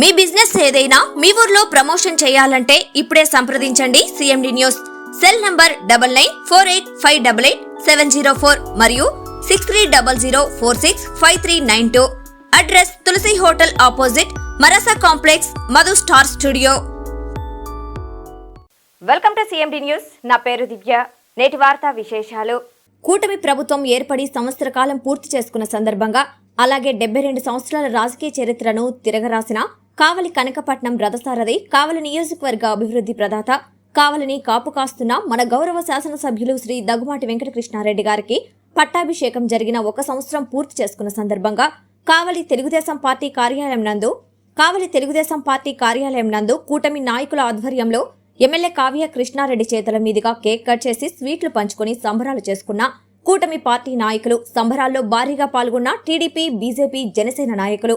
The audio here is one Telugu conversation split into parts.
మీ బిజినెస్ ఏదైనా మీ ఊర్లో ప్రమోషన్ చేయాలంటే ఇప్పుడే సంప్రదించండి CMD news cell number double nine four eight five double eight seven zero four మరియు six three double zero four six five three nine two. Address Tulasi hotel opposite మరసా complex Madhu star studio. Welcome to CMD news నా పేరు దివ్య. నేటి వార్తా విశేషాలు. కూటమి ప్రభుత్వం ఏర్పడి సంవత్సర కాలం పూర్తి చేసుకున్న సందర్భంగా అలాగే డెబ్బై రెండు సంవత్సరాల రాజకీయ చరిత్రను తిరగరాసిన కావలి కనకపట్నం రథసారథి కావలి నియోజకవర్గ అభివృద్ధి ప్రదాత కావలిని కాపు కాస్తున్న మన గౌరవ శాసనసభ్యులు శ్రీ దగ్గుమాటి వెంకటకృష్ణారెడ్డి గారికి పట్టాభిషేకం జరిగిన ఒక సంవత్సరం పూర్తి చేసుకున్న సందర్భంగా కావలి తెలుగుదేశం పార్టీ కార్యాలయం నందు కావలి తెలుగుదేశం పార్టీ కార్యాలయం నందు కూటమి నాయకుల ఆధ్వర్యంలో ఎమ్మెల్యే కావ్య కృష్ణారెడ్డి చేతుల మీదుగా కేక్ కట్ చేసి స్వీట్లు పంచుకొని సంబరాలు చేసుకున్న కూటమి పార్టీ నాయకులు సంబరాల్లో భారీగా పాల్గొన్న టీడీపీ బీజేపీ జనసేన నాయకులు.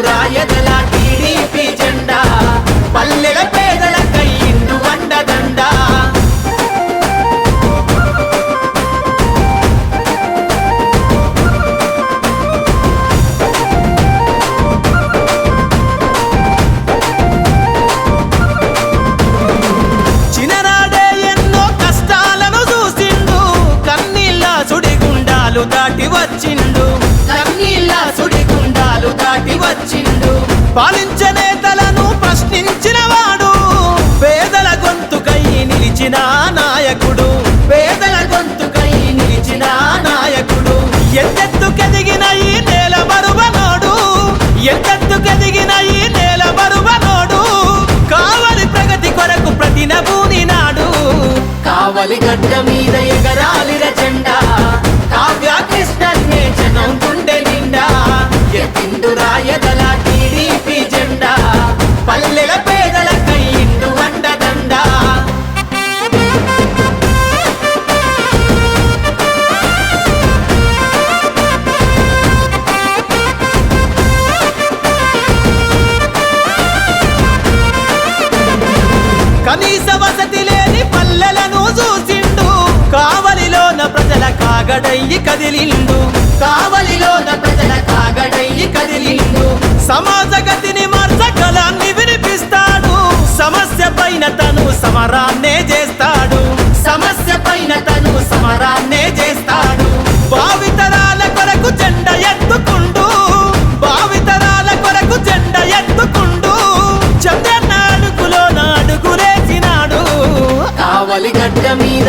ఎత్తిండు రాయదల టీడీపీ జెండా పల్లెల పేదల కయ్యిండు వండదండ. చిన్ననాడే ఎన్నో కష్టాలను చూసిండు కన్నీళ్ళ సుడిగుండాలు దాటి వచ్చిండు. పాలించే నేతలను ప్రశ్నించిన వాడు పేదల గొంతుకై నిలిచిన నాయకుడు. పేదల గొంతుకై నిలిచిన నాయకుడు. ఎంతెత్తుకెదిగిన ఈ నేల బరువనోడు. ఎంతెత్తుకెదిగిన ఈ నేల బరువనోడు. కావలి ప్రగతి కొరకు ప్రతి నభూని నాడు కావలి గడ్డ మీద ఎగరాలి జెండా కావ్య కృష్ణ జనం గుండె నిండా. ఎత్తిండు రాయదల కాగడయ్యి కదిలిండు. కావలిలోన ప్రజల కాగడయ్యి కదిలిండు. సమాజ గతిని మార్చగలాన్ని వినిపిస్తాడు. సమస్య పైన తను సమరాన్నే చేస్తాడు. సమస్య పైన తను సమరాన్నే చేస్తాడు. భావితరాల కొరకు జెండ ఎత్తుకుండు. భావితరాల కొరకు జెండ ఎత్తుకుండు. చంద్రన్న అడుగులో నాడుగులేసినాడు కావలి గడ్డ మీద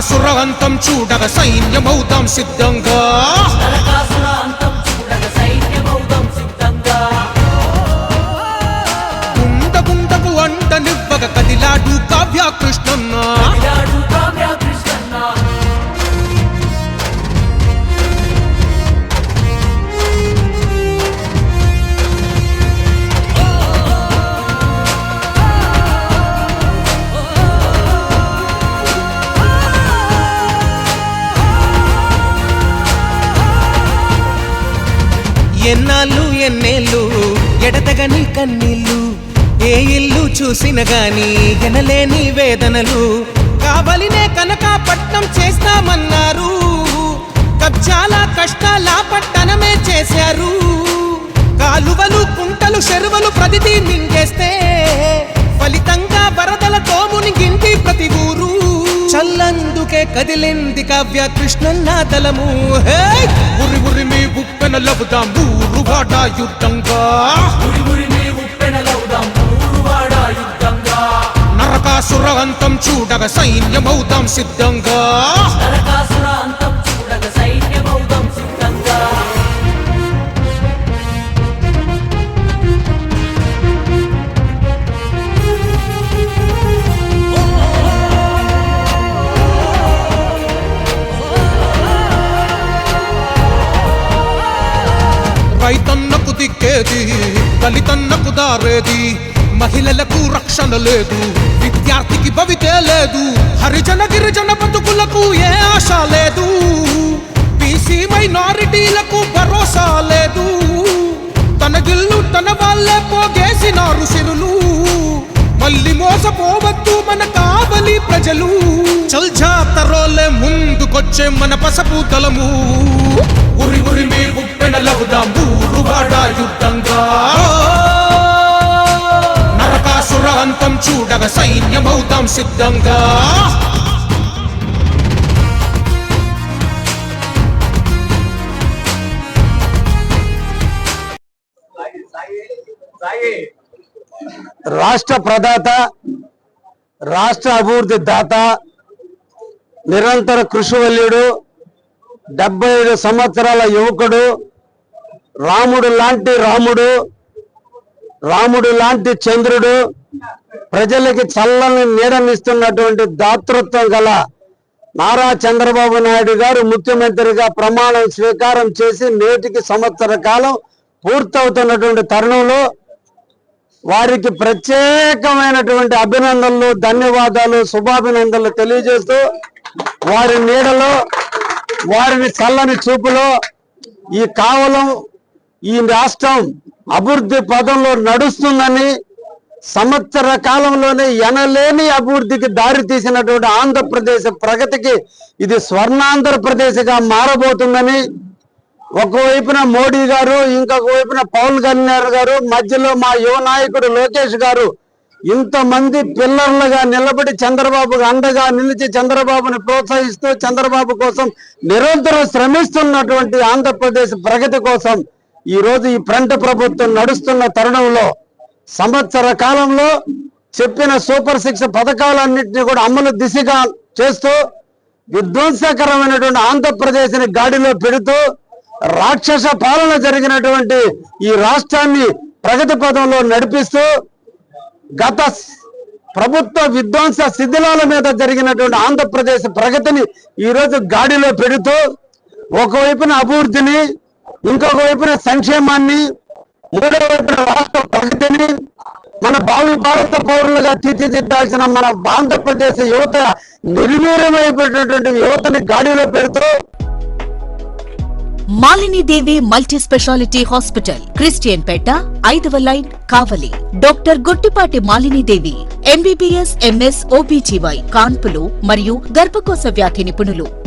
సురవంతం చూడగ సైన్యమవుతాం సిద్ధంగా. ఎన్నాళ్ళు ఎన్నేళ్ళు ఎడతగని కన్నీళ్ళు ఏ ఇల్లు చూసిన గాని ఎనలేని వేదనలు. కావలినే కనకాపట్నం పట్నం చేస్తామన్నారు. చాలా కష్టాల పట్టణమే చేశారు. కదిలింది కావ్య కృష్ణన్న తలము. హే! ఉరి ఉరి మీ ఉప్పెన లబుదాం ఊరు వాడ యుద్ధంగా. నరకాసుర అంతం చూడగ సైన్యమవుతాం సిద్ధంగా. రైతన్నకు దిక్కేది దళితన్నకు దారేది మహిళలకు రక్షణ లేదు విద్యార్థికి భవితే లేదు హరిజన గిరిజన బతుకులకు ఏ ఆశ లేదు బీసీ మైనారిటీలకు భరోసా లేదు తన గిల్లు తన వాళ్ళే పోగేసినారు సిరులు మళ్ళీ మోసపోవద్దు మన కావలి ప్రజలు. చల్ జాతరోలే ముందుకొచ్చే మన పసపు తలము ఉరి ఉరి మీ ఉప్పెన యుద్ధంగా. నరకాసురాంతం చూడగ సైన్యమవుతాం సిద్ధంగా. రాష్ట్ర ప్రదాత రాష్ట్ర అభివృద్ధి దాత నిరంతర కృషివల్యుడు డెబ్బై ఐదు సంవత్సరాల యువకుడు రాముడు లాంటి రాముడు రాముడు లాంటి చంద్రుడు ప్రజలకి చల్లని నీడనిస్తున్నటువంటి దాతృత్వం గల నారా చంద్రబాబు నాయుడు గారు ముఖ్యమంత్రిగా ప్రమాణం స్వీకారం చేసి నేటికి సంవత్సర కాలం పూర్తవుతున్నటువంటి తరుణంలో వారికి ప్రత్యేకమైనటువంటి అభినందనలు ధన్యవాదాలు శుభాభినందనలు తెలియజేస్తూ వారి నీడలో వారిని చల్లని చూపులో ఈ కావలం ఈ రాష్ట్రం అభివృద్ధి పదంలో నడుస్తుందని సంవత్సర కాలంలోనే ఎనలేని అభివృద్ధికి దారి తీసినటువంటి ఆంధ్రప్రదేశ్ ప్రగతికి ఇది స్వర్ణాంధ్రప్రదేశ్గా మారబోతుందని ఒకవైపున మోడీ గారు ఇంకొక వైపున పవన్ కళ్యాణ్ గారు మధ్యలో మా యువ నాయకుడు లోకేష్ గారు ఇంతమంది పిల్లర్లుగా నిలబడి చంద్రబాబు అండగా నిలిచి చంద్రబాబుని ప్రోత్సహిస్తూ చంద్రబాబు కోసం నిరంతరం శ్రమిస్తున్నటువంటి ఆంధ్రప్రదేశ్ ప్రగతి కోసం ఈ రోజు ఈ ఫ్రంట్ ప్రభుత్వం నడుస్తున్న తరుణంలో సంవత్సర కాలంలో చెప్పిన సూపర్ సిక్స్ పథకాలన్నింటినీ కూడా అమలు దిశగా చేస్తూ విధ్వంసకరమైనటువంటి ఆంధ్రప్రదేశ్ని గాడిలో పెడుతూ రాక్షస పాలన జరిగినటువంటి ఈ రాష్ట్రాన్ని ప్రగతి పదంలో నడిపిస్తూ గత ప్రభుత్వ విధ్వంస శిథిలాల మీద జరిగినటువంటి ఆంధ్రప్రదేశ్ ప్రగతిని ఈ రోజు గాడిలో పెడుతూ ఒకవైపున అభివృద్ధిని ఇంకొక వైపున సంక్షేమాన్ని మూడో వైపున రాష్ట్ర ప్రగతిని మన భావి భారత పౌరులుగా తీర్చిదిద్దాల్సిన మన ఆంధ్రప్రదేశ్ యువత నిర్వీర్యమైపోయినటువంటి యువతని గాడిలో పెడుతూ Malini Devi multi specialty hospital Christian పేట ఐదవ line Kavali. Doctor Guttipati Malinidevi MBBS MS OBGY కాన్పులు మరియు గర్భకోశ వ్యాధి నిపుణులు.